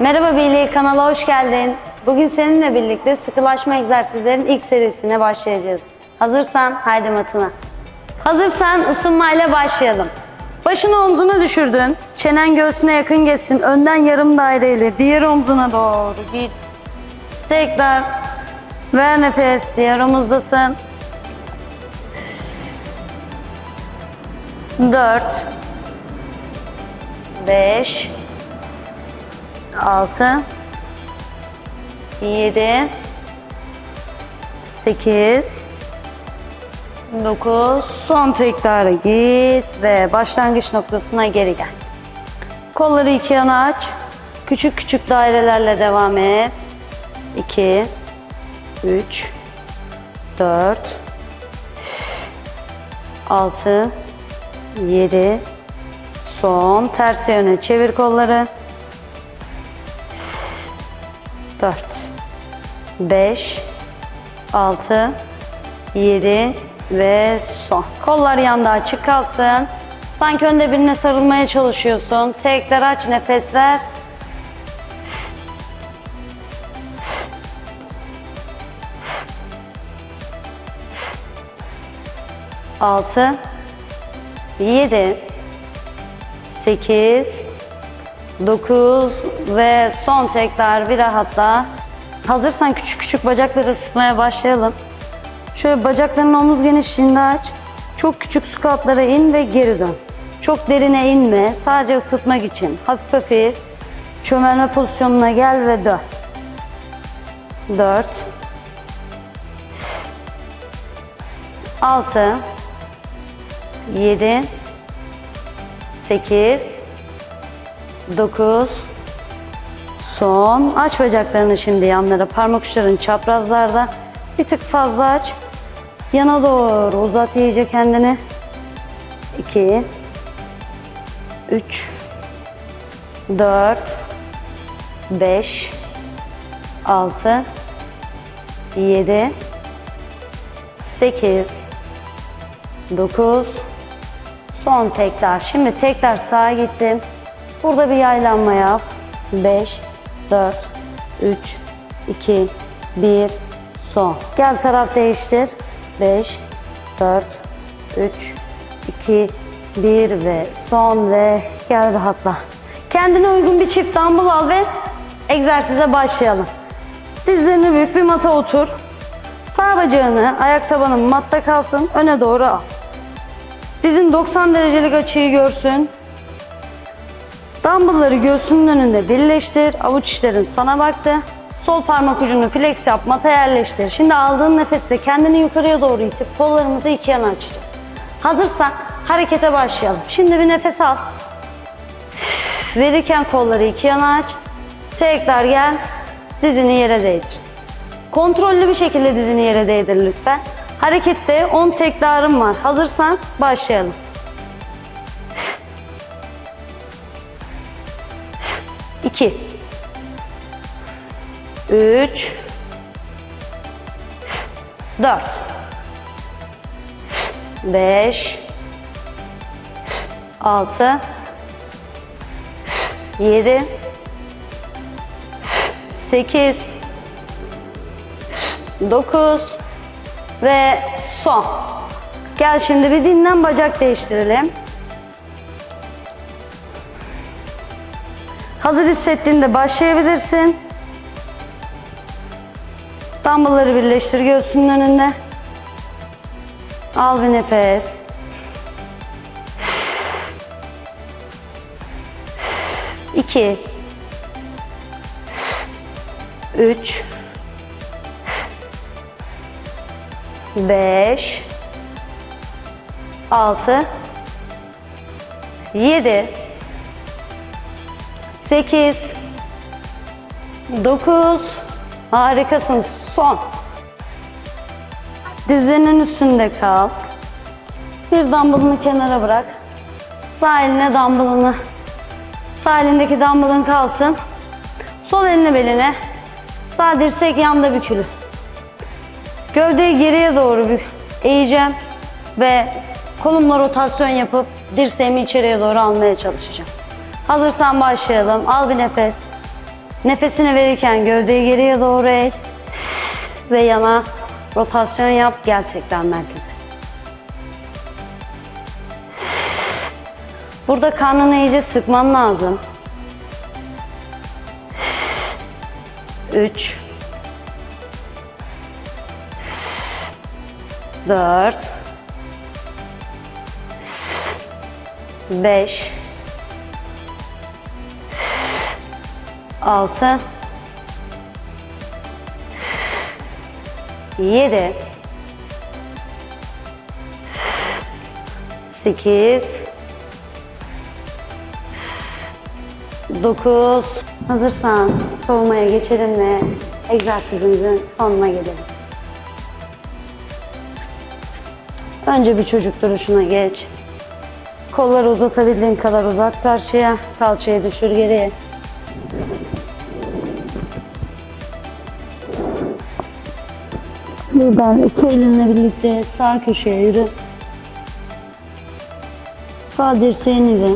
Merhaba Billy, kanala hoş geldin. Bugün seninle birlikte sıkılaşma egzersizlerin ilk serisine başlayacağız. Hazırsan haydi matına. Hazırsan ısınmayla başlayalım. Başını omzuna düşürdün. Çenen göğsüne yakın geçsin. Önden yarım daireyle diğer omzuna doğru git. Tekrar ver nefes. Diğer omuzdasın. Dört. Beş. 6 7 8 9 son tekrara git ve başlangıç noktasına geri gel. Kolları iki yana aç. Küçük küçük dairelerle devam et. 2 3 4 6 7 son ters yöne çevir kolları. 4 5 6 7 ve son. Kollar yanda açık kalsın. Sanki önde birine sarılmaya çalışıyorsun. Tekrar aç, nefes ver. Altı, yedi, sekiz, 9 ve son tekrar bir rahatla. Hazırsan küçük küçük bacakları ısıtmaya başlayalım. Şöyle bacakların omuz genişliğinde aç. Çok küçük squatlara in ve geri dön. Çok derine inme. Sadece ısıtmak için. Hafif hafif çömelme pozisyonuna gel ve dön. 4 6 7 8 9 Son. Aç bacaklarını şimdi yanlara. Parmak uçların çaprazlarda. Bir tık fazla aç. Yana doğru uzat iyice kendini. 2 3 4 5 6 7 8 9 Son tekrar. Şimdi tekrar sağa gittim. Burada bir yaylanma yap. 5, 4, 3, 2, 1, son. Gel taraf değiştir. 5, 4, 3, 2, 1 ve son ve gel rahatla. Kendine uygun bir çift dumbbell al ve egzersize başlayalım. Dizlerini büyük bir mata otur. Sağ bacağını ayak tabanın matta kalsın. Öne doğru al. Dizin 90 derecelik açıyı görsün. Dumbbellları göğsünün önünde birleştir. Avuç içlerin sana baktı. Sol parmak ucunu flex yap, mata yerleştir. Şimdi aldığın nefeste kendini yukarıya doğru itip kollarımızı iki yana açacağız. Hazırsan harekete başlayalım. Şimdi bir nefes al. Verirken kolları iki yana aç. Tekrar gel. Dizini yere değdir. Kontrollü bir şekilde dizini yere değdir lütfen. Harekette 10 tekrarım var. Hazırsan başlayalım. 2 3 4 5 6 7 8 9 ve son. Gel şimdi bir dinlen bacak değiştirelim. Hazır hissettiğinde başlayabilirsin. Dumbbellları birleştir göğsünün önünde. Al bir nefes. İki. Üç. Beş. Altı. Yedi. 8 9 Harikasın. Son. Dizlerinin üstünde kal. Bir dumbbellını kenara bırak. Sağ eline dumbbellını sağ elindeki dumbbellın kalsın. Sol eline beline. Sağ dirsek yanda bükülü. Gövdeyi geriye doğru bir eğeceğim ve kolumla rotasyon yapıp dirseğimi içeriye doğru almaya çalışacağım. Hazırsan başlayalım. Al bir nefes. Nefesini verirken gövdeyi geriye doğru eğ ve yana rotasyon yap. Gel tekrar merkeze. Burada karnını iyice sıkman lazım. 3 4 5 6 7 8 9 Hazırsan soğumaya geçelim ve egzersizimizin sonuna gelelim. Önce bir çocuk duruşuna geç. Kolları uzatabildiğin kadar uzat karşıya. Kalçayı düşür geriye. Buradan iki elinle birlikte sağ köşeye yürü. Sağ dirseğini ile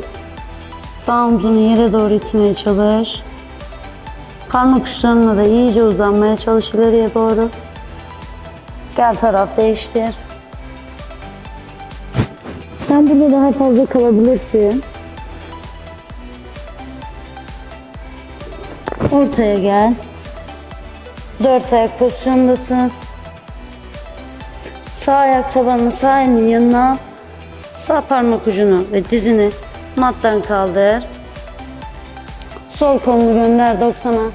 sağ omzunu yere doğru itmeye çalış. Parmak uçlarına da iyice uzanmaya çalış ileriye doğru. Gel taraf değiştir. Sen burada daha fazla kalabilirsin. Ortaya gel. Dört ayak pozisyondasın. Sağ ayak tabanını sağ elinin yanına. Sağ parmak ucunu ve dizini mattan kaldır. Sol kolunu gönder 90'a.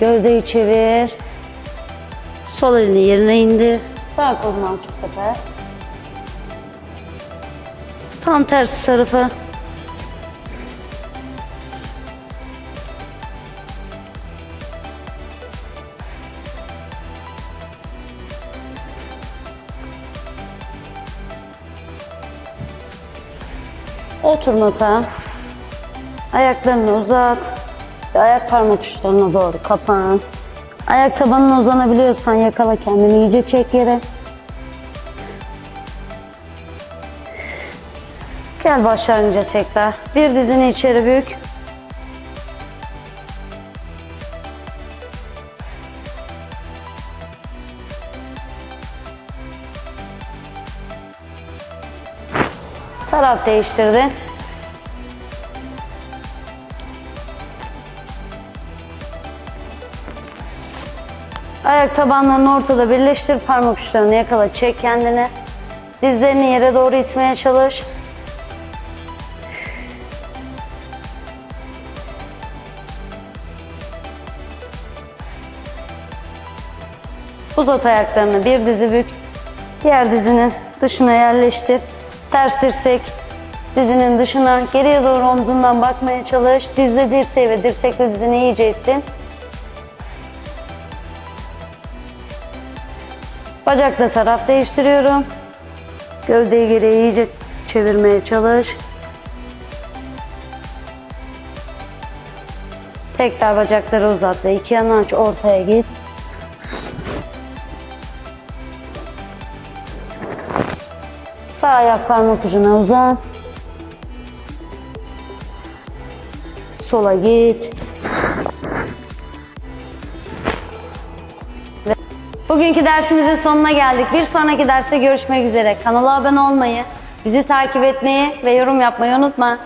Gövdeyi çevir. Sol elini yerine indir. Sağ kolunu al bu sefer. Tam tersi tarafa. Otur mata. Ayaklarını uzat. Ayak parmak uçlarına doğru kapan. Ayak tabanına uzanabiliyorsan yakala kendini iyice çek yere. Gel başlangıca tekrar. Bir dizini içeri bük. Taraf değiştirdin. Ayak tabanlarını ortada birleştir. Parmak uçlarını yakala. Çek kendini. Dizlerini yere doğru itmeye çalış. Uzat ayaklarını bir dizi bük. Diğer dizinin dışına yerleştir. Ters dirsek dizinin dışına geriye doğru omzundan bakmaya çalış. Dizle dirseği ve dirsekle dizini iyice ittin. Bacakla taraf değiştiriyorum. Gövdeyi geriye iyice çevirmeye çalış. Tekrar bacakları uzat ve iki yana aç ortaya git. Sağ ayak parmak ucuna uzan. Sola git. Bugünkü dersimizin sonuna geldik. Bir sonraki derste görüşmek üzere. Kanala abone olmayı, bizi takip etmeyi ve yorum yapmayı unutma.